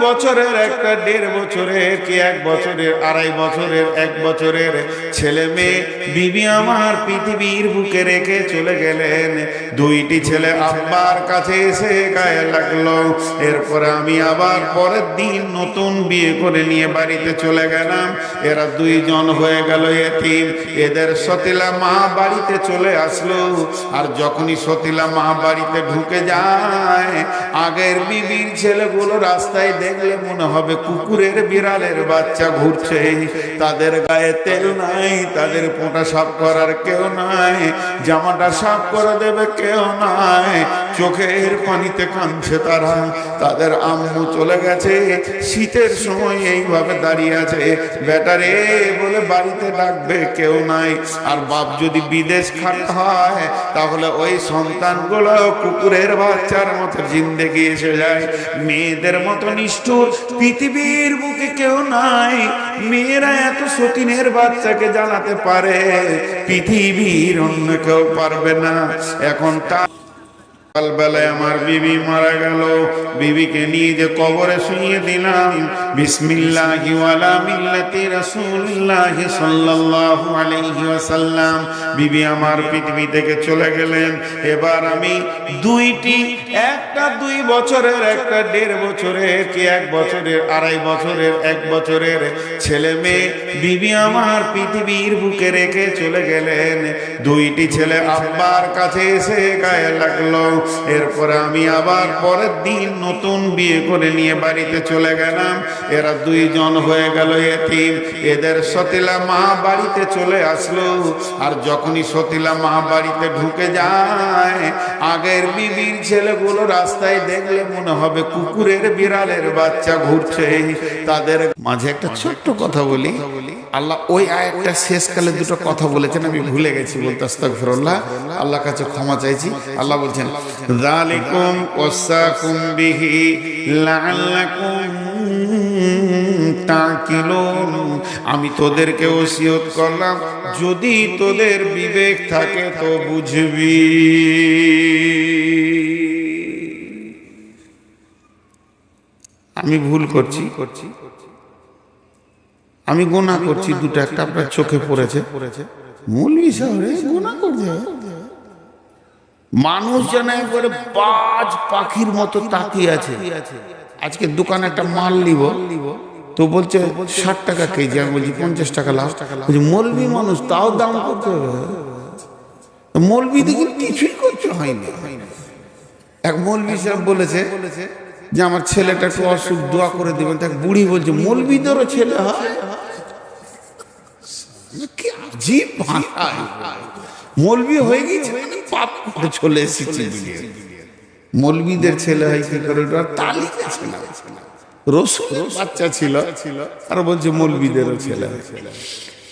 বছরের একটা, দেড় বছরের কি এক বছরের, আড়াই বছরের, এক বছরের ছেলে মেয়ে বিবি আমার পৃথিবীর বুকে রেখে চলে গেলেন। দুইটি ছেলে আব্বার কাছে এসে গায়ে লাগল। এরপরে আমি আবার পরের দিন নতুন বিয়ে করে নিয়ে বাড়িতে চলে গেলাম। এরা দুইজন হয়ে গেল এতিম। এদের সতীলা মা বাড়িতে চলে আসলো। আর যখনই সতীলা মা বাড়িতে ঢুকে যায়, আগের বিবির ছেলেগুলো রাস্তায় দেখলে মনে হবে কুকুরের বিড়ালের বাচ্চা ঘুরছে। তাদের গায়ে তেল নাই, তাদের পোঁটা সাফ করার কেউ নাই, জামাটা সাফ করে দেবে কেউ নাই। চোখের পানিতে কাঁদছে তারা। তাদের আম্মু চলে গেছে। শীতের সময় এইভাবে দাঁড়িয়ে আছে। ব্যাটারে বলে বাড়িতে ডাকবে কেউ নাই। আর বাপ যদি বিদেশ খাট হয়, তাহলে ওই সন্তানগুলো কুকুরের বাচ্চার মতো জিন্দেগি এসে যায়। মেয়েদের মতো নিষ্ঠুর পৃথিবীর বুকে কেউ নাই। মেয়েরা এত সতীনের বাচ্চাকে জানাতে পারে। পৃথিবীর অন্য কেউ পারবে না। এখন তা সকালবেলায় আমার বিবি মারা গেল। বিবিকে নিয়ে যে কবরে শুইয়ে দিলাম। বিসমিল্লাহি ওয়ালা মিল্লাতি রাসূলুল্লাহি সাল্লাল্লাহু আলাইহি ওয়াসাল্লাম। বিবি আমার পৃথিবী থেকে চলে গেলেন। এবার আমি দুইটি, একটা দুই বছরের, একটা দেড় বছরের, কি এক বছরের, আড়াই বছরের, এক বছরের ছেলে মেয়ে বিবি আমার পৃথিবীর বুকে রেখে চলে গেলেন। দুইটি ছেলে আব্বার কাছে এসে গায়ে লাগল। এরপরে আমি আবার পরের দিন নতুন বিয়ে করে নিয়ে বাড়িতে চলে গেলাম। এরা দুইজন হয়ে গেল এতিম। এদের সতীলা মা বাড়িতে চলে আসলো। আর যখনই সতীলা মা বাড়িতে ঢুকে যায়, আগের বিবির ছেলেগুলো রাস্তায় দেখলে মনে হবে কুকুরের বিড়ালের বাচ্চা ঘুরছে। তাদের মাঝে একটা ছোট্ট কথা বলি। আল্লাহ ওই আয়াতটা শেষকালে দুটো কথা বলেছেন, আমি ভুলে গেছি বলতে আস্তাগফিরুল্লাহ। আল্লাহ কাছে ক্ষমা চাইছি। আল্লাহ বলছেন ওয়াসাকুম বিহি লাআল্লাকুম তাকিলুন আমি তোদেরকে ওসিয়ত করলাম, যদি তোদের বিবেক থাকে তো বুঝবি। আমি ভুল করছি? করছি আমি গোনা করছি, দুটো একটা আপনার চোখে পড়েছে। মূল বিষয় গোনা করছে? মানুষ যেন একবারে বাজ পাখির মতো তাকিয়ে আছে। আজকে দোকানে একটা মাল নিব, তো বলছে ষাট টাকা কেজি। আমি বলছি, পঞ্চাশ টাকা লাভ বলছি, মলবি মানুষ, তাও দাম করতে হবে? মলবি দেখি কিছুই করতে হয়নি। এক মলবি সাহেব বলেছে যে, আমার ছেলেটা একটু অসুখ, দোয়া করে দেবেন। তাকে বুড়ি বলছে মলবি মলবিদেরও ছেলে হয়? কি আজীব ভাষায় মলবি হয়ে গেছে? পাপ করে চলে এসেছে মলবিদের ছেলে হয় কি করে? ওটা তালি গেছে না রসুন বাচ্চা ছিল, আর বলছে মলবিদেরও ছেলে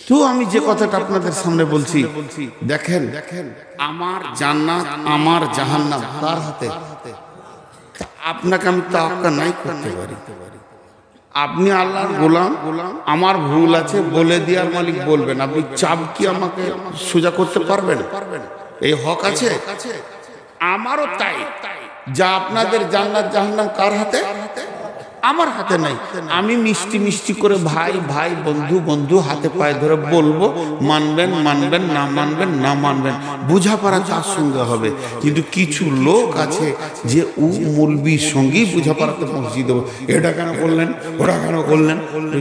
তো আমি যে কথাটা আপনাদের সামনে বলছি, দেখেন দেখেন আমার জান্নাত, আমার জাহান্নাম কার হাতে? আপনাকে আমি তাক্কা নাই করতে পারি। আপনি আল্লাহর গোলাম, আমার ভুল আছে বলে দেওয়ার মালিক বলবেন। আপনি চাপ কি আমাকে সোজা করতে পারবেন? এই হক আছে? আমারও তাই। যা আপনাদের জান্নাত জাহান্নাম কার হাতে? আমার হাতে নাই। আমি মিষ্টি মিষ্টি করে ভাই ভাই, বন্ধু বন্ধু, হাতে পায়ে ধরে বলব, মানবেন মানবেন, না মানবেন না মানবেন। বোঝাপড়া তার সঙ্গে হবে। কিন্তু কিছু লোক আছে যে উ মৌলবির সঙ্গেই বোঝাপড়াতে পৌঁছে দেবো। এটা কেন করলেন? ওটা কেন করলেন?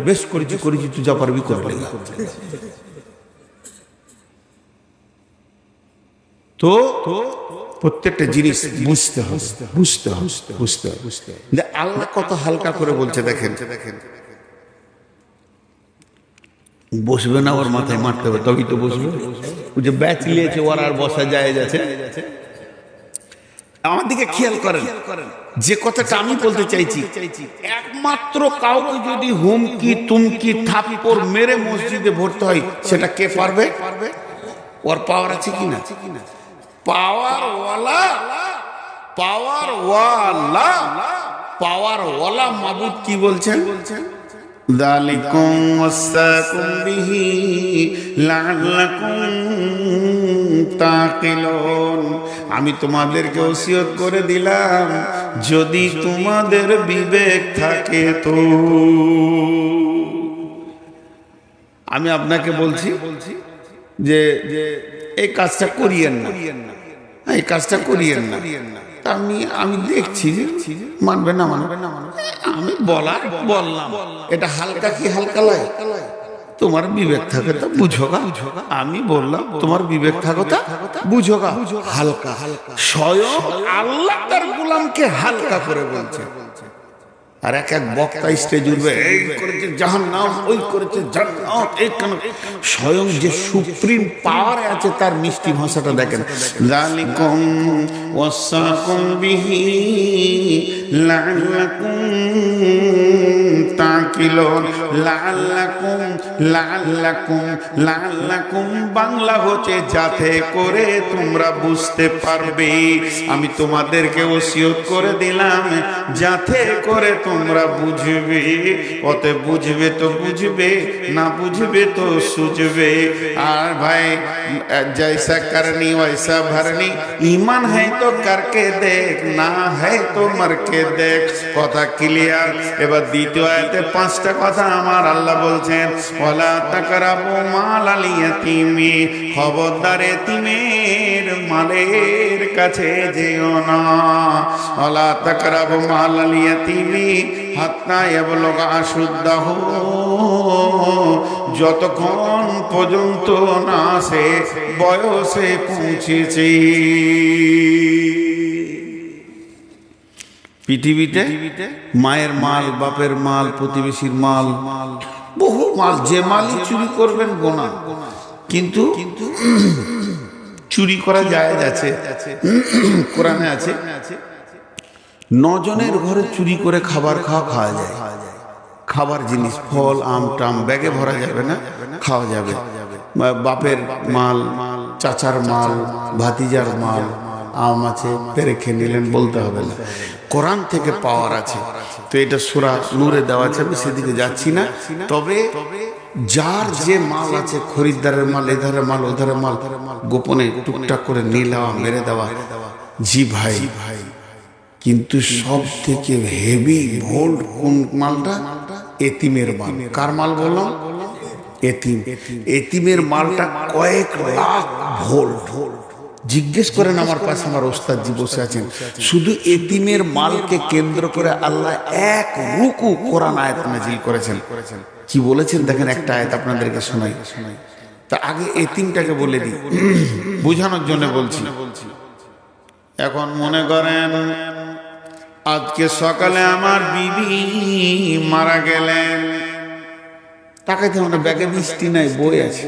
বেশ করেছি করেছি, তুই যা পারবি করে তো প্রত্যেকটা জিনিস বুঝতে হবে বুঝতে হবে বুঝতে হবে বুঝতে হবে যে আল্লাহ কত হালকা করে বলছে দেখেন। দেখেন। বসবে না ওর মাথায় মারতে হবে তবেই তো বসবে। ওই যে ব্যাচ নিয়েছে ওর আর বসা যায় যাচ্ছে আমার দিকে খেয়াল করেন। যে কথাটা আমি বলতে চাইছি একমাত্র কাউকে যদি হুমকি তুমকি থাপ্পড় মেরে মসজিদে ভরতে হয় সেটা কে পারবে? পারবে? ওর পাওয়ার আছে কিনা পাওয়ার ওয়ালা পাওয়ার ওয়ালা পাওয়ার ওয়ালা মাবুদ কি বলছেন ذلكم وصاكم به لعلكم তাকিলুন আমি তোমাদেরকে ওসিয়ত করে দিলাম যদি তোমাদের বিবেক থাকে তো আমি আপনাকে বলছি যে যে এই কাজটা করিয়েন না এই কাজটা করিয়েন না। আমি আমি দেখছি যে মানবে না মানবে না মানবে আমি বলার বললাম। এটা হালকা কি হালকা লাগে তোমার বিবেক থাকে তো, বুঝো গা। আমি বললাম, তোমার বিবেক থাকো তা, বুঝো গা। হালকা হালকা। স্বয়ং আল্লাহ তার গোলামকে হালকা করে বলছে। আর এক এক বক্তা স্টেজ উঠবে। এই করেছে জাহান নাম ওই করেছে জান্নাত। এই কেন স্বয়ং যে সুপ্রিম পাওয়ার আছে তার মিষ্টি ভাষাটা দেখেন। জালিকুম ওয়াসাকুম বিহি লাআল্লাকুম তাকিলুন লাআল্লাকুম লাআল্লাকুম লাআল্লাকুম বাংলা হচ্ছে যাতে করে তোমরা বুঝতে পারবে আমি তোমাদেরকে ওসিয়ত করে দিলাম যাতে করে তোমরা বুঝবে ওতে বুঝবে তো বুঝবে না বুঝবে তো সুঝবে আর ভাই जैसा करनी वैसा भरनी ईमान है तो करके देख ना है তো মারকে দেখ কথা ক্লিয়ার এবার দ্বিতীয় আয়াতে পাঁচটা কথা আমার আল্লাহ বলছেন, ওয়ালা তাকরাবু মাল আল ইয়াতিমি খবরদার মালের কাছে যেও না। ওয়ালা তাকরাবু মাল আল ইয়াতিমি হাত্তা ইয়াবলুগা আশুদ্দাহু, যতক্ষণ পর্যন্ত না সে বয়সে পৌঁছেছে। পৃথিবীতে মায়ের মাল বাপের মাল প্রতিবেশীর মাল বহু মাল যে মালই চুরি করবেন গোনা। কিন্তু কিন্তু চুরি করা যায় আছে। কোরআনে আছে নজনের ঘরে চুরি করে খাবার খাওয়া খাওয়া যায়। খাবার জিনিস ফল আম টাম ব্যাগে ভরা যাবে না খাওয়া যাবে। বাপের মাল চাচার মাল ভাতিজার মাল আম আছে পেরে খেয়ে নিলেন বলতে হবে না। কোরআন থেকে পাওয়ার আছে। তো এটা সুরা নূরে দেওয়া আছে, আমি সেদিকে যাচ্ছি না। তবে যার যে মাল আছে, খরিদ্দারের মাল, এধারের মাল, ওধারের মাল, গোপনে টুকটাক করে নিয়ে নেওয়া, মেরে দেওয়া। জি ভাই, কিন্তু সব থেকে হেভি ভোল্ট কোন মালটা? এতিমের মাল। কার মাল বললাম? এতিম। এতিমের মালটা কয়েক লাখ ভোল্ট। জিজ্ঞেস করেন আমার পাশে আমার ওস্তাদ জি বসে আছেন, শুধু এতিমের মালকে কেন্দ্র করে আল্লাহ এক রুকু কোরআন আয়াত নাজিল করেছেন। কি বলেছেন? দেখেন একটা আয়াত আপনাদেরকে শোনাই। তা আগে এতিমটাকে বলে দিই। বোঝানোর জন্য বলছি। এখন মনে করেন, আজকে সকালে আমার বিবি মারা গেলেন। তাকাইতে মানে ব্যাগে মিষ্টি নাই, বই আছে।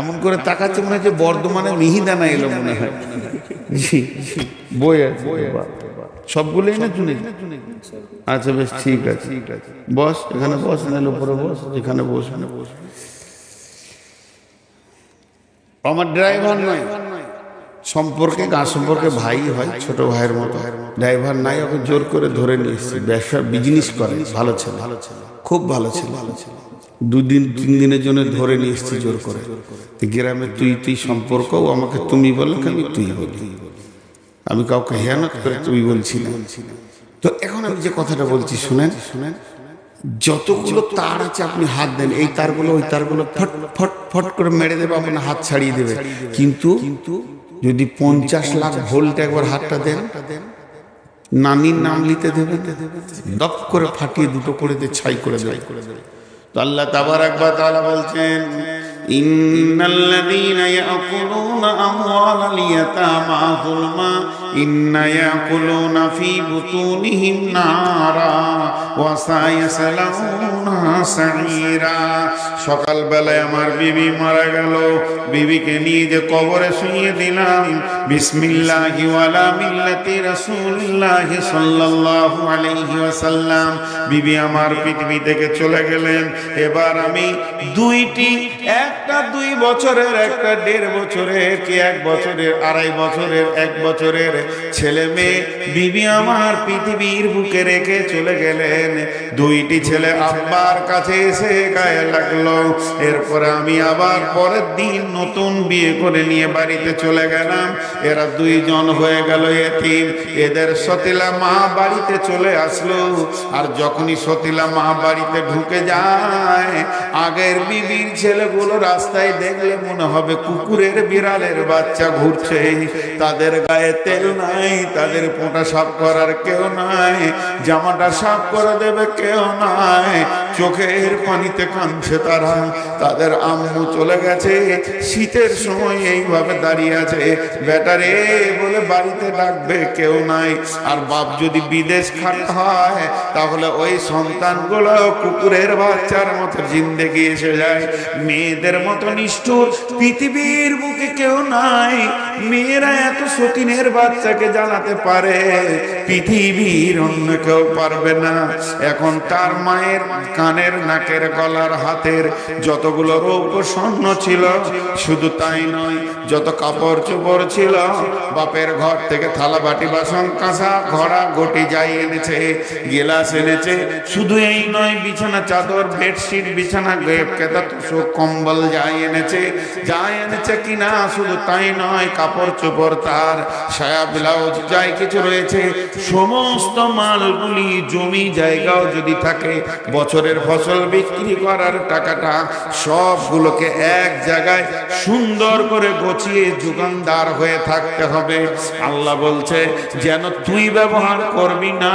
এমন করে তাকাচ্ছে মনে হচ্ছে বর্ধমানে মিহিদানা এলো মনে হয়। জি বই সবগুলো এনে চুনে? আচ্ছা বেশ ঠিক আছে। বস এখানে বস নাহলে উপরে বস এখানে বস। এখানে বস আমার ড্রাইভার নয়। সম্পর্কে গা সম্পর্কে ভাই হয়? ছোট ভাইয়ের মতো। ড্রাইভার নাই, ওকে জোর করে ধরে নিয়ে এসেছি। ব্যবসা বিজনেস করে। ভালো ছেলে। ভালো ছেলে খুব ভালো ছেলে। ভালো ছেলে দুদিন, তিন দিনের জন্য ধরে নিয়ে এসেছি জোর করে। গ্রামে তুই তুই সম্পর্ক, ও আমাকে তুমি বলে, আমি তুই বলি। আমি কাউকে হেয়ানত করে তুমি বলছি তো এখন আমি যে কথাটা বলছি, শুনেন? শুনেন যতগুলো তার আছে, আপনি হাত দেন। এই তারগুলো, ওই তারগুলো ফট ফট ফট করে মেরে দেবে, আপনার হাত ছাড়িয়ে দেবে। কিন্তু কিন্তু যদি পঞ্চাশ লাখ ভোল্ট একবার হাতটা দেন, নানির নাম নিতে দেবে দপ করে ফাটিয়ে দুটো করে দিয়ে ছাই করে দেবে তো আল্লাহ তাবার একবার তাহলে বলছেন إن الذين يأكلون أموال اليتامى ظلما إن يأكلون في بطونهم نارا وسيصلون سعيرا সকাল বেলায় আমার বিবি মারা গেল বিবিকে নিয়ে যে কবরে শুয়ে দিলাম বিসমিল্লাহি ওয়ালা মিল্লাতি রাসূলিল্লাহি সাল্লাল্লাহু আলাইহি ওয়াসাল্লাম বিবি আমার পৃথিবী থেকে চলে গেলেন এবার আমি দুইটি একটা দুই বছরের, একটা দেড় বছরের, কি এক বছরের, আড়াই বছরের, এক বছরের ছেলে মেয়ে বিবি আমার পৃথিবীর বুকে রেখে চলে গেলেন। দুইটি ছেলে আব্বার কাছে এসে গায়ে লাগল। এরপরে আমি আবার পরের দিন নতুন বিয়ে করে নিয়ে বাড়িতে চলে গেলাম। এরা দুইজন হয়ে গেল এতিম। এদের সতীলা মা বাড়িতে চলে আসলো। আর যখনই সতীলা মা বাড়িতে ঢুকে যায়, আগের বিবির ছেলেগুলো রাস্তায় দেখলে মনে হবে কুকুরের বিড়ালের বাচ্চা ঘুরছে। তাদের গায়ে তেল নাই, তাদের পোঁটা সাফ করার কেউ নাই, জামাটা সাফ করে দেবে কেউ নাই। চোখের পানিতে কাঁদছে তারা। তাদের আম্মু চলে গেছে। শীতের সময় এইভাবে দাঁড়িয়ে আছে। ব্যাটারে বলে বাড়িতে ডাকবে, কেউ নাই। আর বাপ যদি বিদেশ খাট হয়, তাহলে ওই সন্তানগুলো কুকুরের বাচ্চার মতো জিন্দেগি এসে যায়। মেয়েদের মতো নিষ্ঠুর, পৃথিবীর বুকে কেউ নাই। মেয়েরা এত সতীনের বাচ্চাকে জানাতে পারে, পৃথিবীর অন্য কেউ পারবে না। এখন তার মায়ের কানের নাকের গলার হাতের যতগুলো রৌপ স্বর্ণ ছিল, শুধু তাই নয়, যত কাপড় চোপড় ছিল, বাপের ঘর থেকে থালা বাটি বাসন কাঁসা ঘোড়া গটি যাই এনেছে, গেলাস এনেছে। শুধু এই নয়, বিছানা চাদর, বেডশিট, বিছানা গেপ কেতা তোষক কম্বল যাই এনেছে যাই এনেছে কিনা শুধু তাই নয়, কাপড় চোপড় তার, সায়া ব্লাউজ যাই কিছু রয়েছে, সমস্ত মালগুলি জমি জায়গাও যদি থাকে, বছরের ফসল বিক্রি করার টাকাটা সবগুলোকে এক জায়গায় সুন্দর করে গছিয়ে যোগানদার হয়ে থাকতে হবে। আল্লাহ বলছে, যেন তুই ব্যবহার করবি না,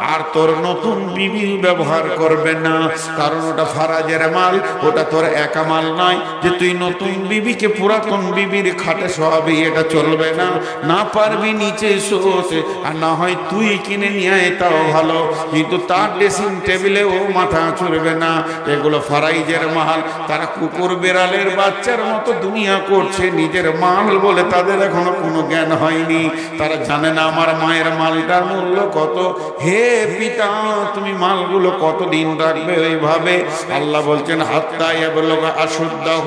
আর তোর নতুন বিবি ব্যবহার করবে না। কারণ ওটা ফারাজের মাল, ওটা তোর একা মাল নয়। যে তুই নতুন বিবিকে পুরাতন বিবির খাটে সবই এটা চলবে না। না পারবি নিচে শোতে, আর না হয় তুই কিনে নিয়ে তাও ভালো। কিন্তু তার ড্রেসিং টেবিলে ও মাথা চড়বে না। এগুলো ফারাইজের মাল। তারা কুকুর বেড়ালের বাচ্চার মতো দুনিয়া করছে, নিজের মাল বলে তাদের এখনও কোনো জ্ঞান হয়নি। তারা জানে না আমার মায়ের মালটার মূল্য কত। হে পিতা, তুমি মালগুলো কতদিন রাখবে ওইভাবে? আল্লাহ বলছেন হাত্তায় বলগা আসুদ্দাহ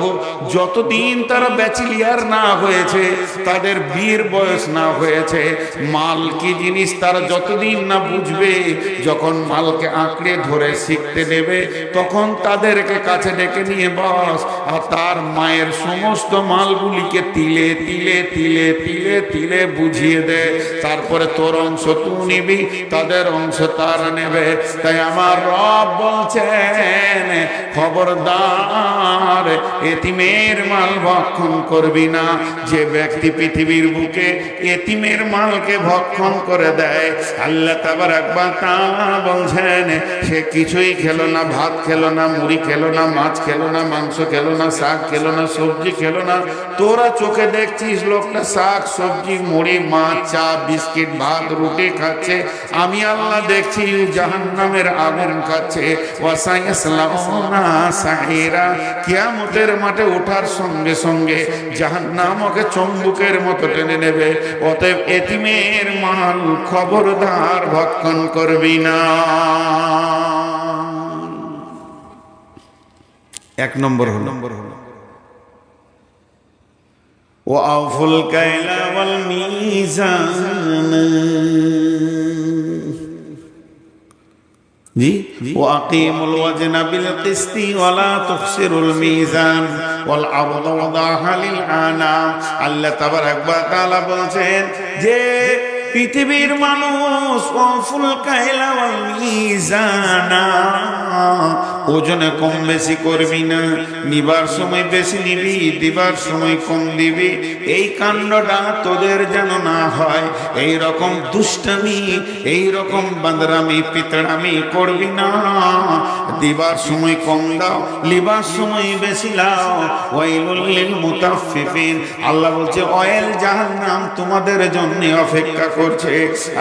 যতদিন তারা ব্যাচিলিয়ার না হয়েছে, তাদের বীর বয়স না হয়েছে, মাল কি জিনিস তারা যতদিন না বুঝবে, যখন মালকে আঁকড়ে ধরে শিখতে নেবে, তখন তাদেরকে কাছে ডেকে নিয়ে বস। আর তার মায়ের সমস্ত মালগুলিকে তিলে তিলে তিলে তিলে তিলে বুঝিয়ে দে। তারপরে তোর অংশ তুই নিবি, তাদের অংশ তারা নেবে। তাই আমার রব বলছেন খবরদার, এতিমের মাল ভক্ষণ করবি না। যে ব্যক্তি পৃথিবীর বুকে এতিমের মালকে ভক্ষণ করে দেয়, আল্লাহ তাবার একবার তা বলছেন, সে কিছুই খেলো না, ভাত খেলো না, মুড়ি খেলো না, মাছ খেলো না, মাংস খেলো না, শাক খেলো না, সবজি খেলো না। তোরা চোখে দেখছিস লোকটা শাক, সবজি, মুড়ি, মাছ, চা, বিস্কিট, ভাত, রুটি খাচ্ছে। আমি আল্লাহ দেখছি জাহান নামের আগুন খাচ্ছে। ওয়াসাইয়াসলাউনা সাহিরা, কিয়ামতের মাঠে ওঠার সঙ্গে সঙ্গে জাহান নাম ওকে চম্বুকের মতো টেনে নেবে। অতএব এতিমের মাল খবরদার ভক্ষণ করবি না। এক নম্বর হল। নম্বর হল ও আউফুল কাইলা মিজান। জি ওয়াকিমুল ওয়াজনা বিল কিসতি ওয়ালা তুখসিরুল মিজান ওয়াল আবদ ওয়াদাহা লিল আনাম আল্লাহ তাবারাক ওয়া তাআলা বলছেন যে পৃথিবীর মানুষ, অফুল কাইলা ওজনে কম বেশি করবি না, নিবার সময় বেশি নিবি, দিবার সময় কম দিবি। এই কাণ্ডটা তোদের যেন না হয়, এই রকম দুষ্টামি, এই রকম বান্দরামি পিতড়ামি করবি না। দিবার সময় কম দাও, লিবার সময় বেশি লাও। ওয়াইলুল লিল মুতাফফিফিন। আল্লাহ বলছে, অয়েল জাহান্নাম তোমাদের জন্য অপেক্ষা করছে।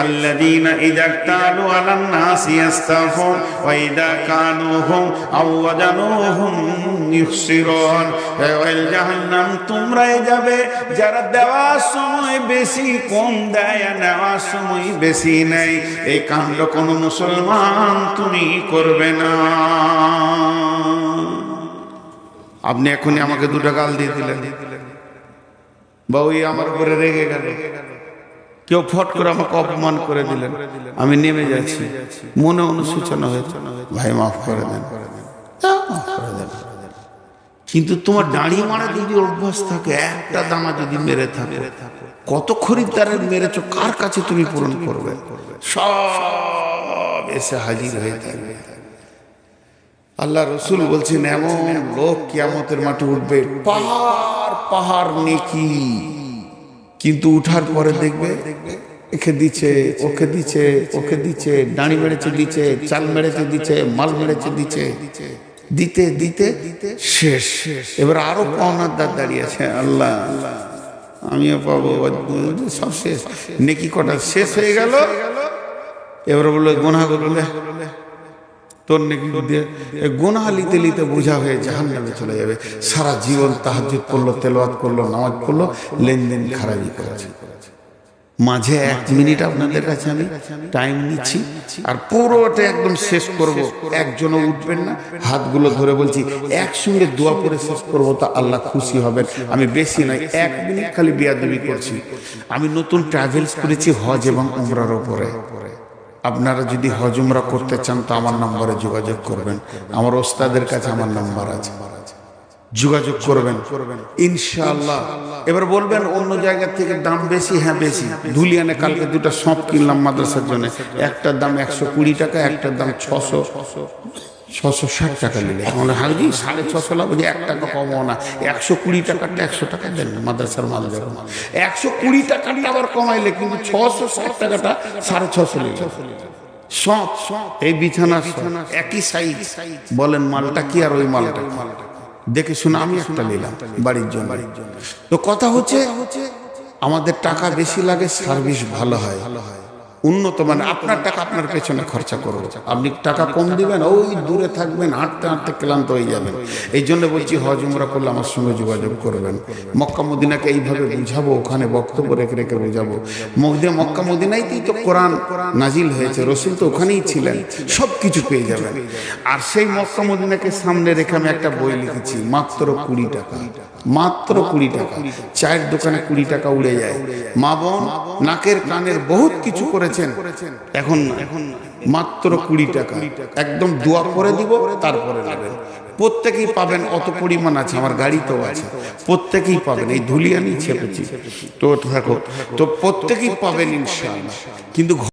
তোমরাই যাবে। যারা দেওয়ার সময় বেশি, কম দেয় নেওয়ার সময় বেশি এই কাণ্ড কোনো মুসলমান তুমি করবে না। আপনি এখনই আমাকে দুটা গাল দিয়ে দিলেন। বা ওই আমার উপরে রেগে গেল। কেউ ফট করে আমাকে অপমান করে দিলেন। আমি নেমে যাচ্ছি। মনে অনুসূচনা হয়েছে। ভাই, মাফ করে দেন। দেন। কিন্তু তোমার দাঁড়িয়ে মারা যদি অভ্যাস থাকে, একটা দানা যদি মেরে থাকে, কত খরিদ্দারের মেরেছ, কার কাছে তুমি পূরণ করবে? সব এসে হাজির হয়ে থাকবে। আল্লাহ রসুল বলছেন, এমন লোক কিয়ামতের মাঠে উঠবে, পাহাড় পাহাড় নেকি। কিন্তু উঠার পরে দেখবে, একে দিচ্ছে, ওকে দিচ্ছে ওকে দিচ্ছে, দাঁড়ি মেরেছে, দিচ্ছে, চাল মেরেছে, দিচ্ছে, মাল মেরেছে, দিচ্ছে। দিতে দিতে, শেষ। এবার আরও পাওনার দাঁত দাঁড়িয়ে আছে, আল্লাহ, আমিও পাবো সব শেষ। নেকি কটা শেষ হয়ে গেল? এবার বলল গোনা করলে? তোর নাকি দিয়ে গোনা লিতে লিতে বোঝা হয়ে জাহান নামে চলে যাবে। সারা জীবন তাহাজুদ করল, তেলাওয়াত করল, নামাজ পড়ল, লেনদেন খারাপই করেছে। মাঝে এক মিনিট আপনাদের কাছে আমি টাইম নিচ্ছি আর পুরোটা একদম শেষ করব। একজনও উঠবেন না, হাতগুলো ধরে বলছি, একসঙ্গে দোয়া পরে শেষ করব তা আল্লাহ খুশি হবেন। আমি বেশি নয়, এক মিনিট খালি বিয়াদবি করছি। আমি নতুন ট্রাভেলস করেছি হজ এবং উমরার ওপরে আপনারা যদি হজমরা করতে চান তো আমার নম্বরে যোগাযোগ করবেন। আমার ওস্তাদের কাছে আমার নাম্বার আছে। যোগাযোগ করবেন। ইনশাআল্লাহ। এবার বলবেন অন্য জায়গা থেকে দাম বেশি হ্যাঁ বেশি। ধুলিয়ানে কালকে দুটা সব কিনলাম মাদ্রাসার জন্য। একটার দাম একশো কুড়ি টাকা, একটার দাম ছশো। ছশো ষাট টাকা নিলে। মানে হাজি সাড়ে ছশো লাভ এক টাকা কমও না। একশো কুড়ি টাকাটা একশো টাকা দেন মাদ্রাসার মাল যখন একশো কুড়ি টাকাটা আবার কমাইলে কিন্তু ছশো ষাট টাকাটা সাড়ে ছশো নিলে। সব এই বিছানা একই সাইজ বলেন মালটা কি আর ওই মালটা? দেখে শুনে আমি একটা নিলাম বাড়ির জন্য। তো কথা হচ্ছে আমাদের টাকা বেশি লাগে সার্ভিস ভালো হয়। ভালো হয়। উন্নত মানে আপনার টাকা আপনার পেছনে খরচা করব। আপনি টাকা কম দিবেন, ওই দূরে থাকবেন, হাঁটতে হাঁটতে ক্লান্ত হয়ে যাবেন। এই জন্য বলছি, হজ, উমরা করলে আমার সঙ্গে যোগাযোগ করবেন। মক্কা মদিনাকে এইভাবে বুঝাবো, ওখানে বক্তব্য রেখে রেখে বুঝাবো। মধ্যে মক্কা মদিনাইতেই তো কোরআন নাজিল হয়েছে, রসুল তো ওখানেই ছিলেন সব কিছু পেয়ে যাবেন। আর সেই মক্কা মদিনাকে সামনে রেখে আমি একটা বই লিখেছি, মাত্র কুড়ি টাকা। মাত্র কুড়ি টাকা। চায়ের দোকানে কুড়ি টাকা উড়ে যায়। মা বোন, নাকের কানের বহুত কিছু করেছেন। এখন এখন মাত্র কুড়ি টাকা। একদম দোয়া করে দিব তারপরে নেবেন। প্রত্যেকেই পাবেন অত পরিমাণ আছে আমার গাড়ি তো আছে। প্রত্যেকেই পাবেন এই ধুলিয়ানি ছেপেছি। তো থাকো তো প্রত্যেকেই পাবেন ইনশাল্লাহ কিন্তু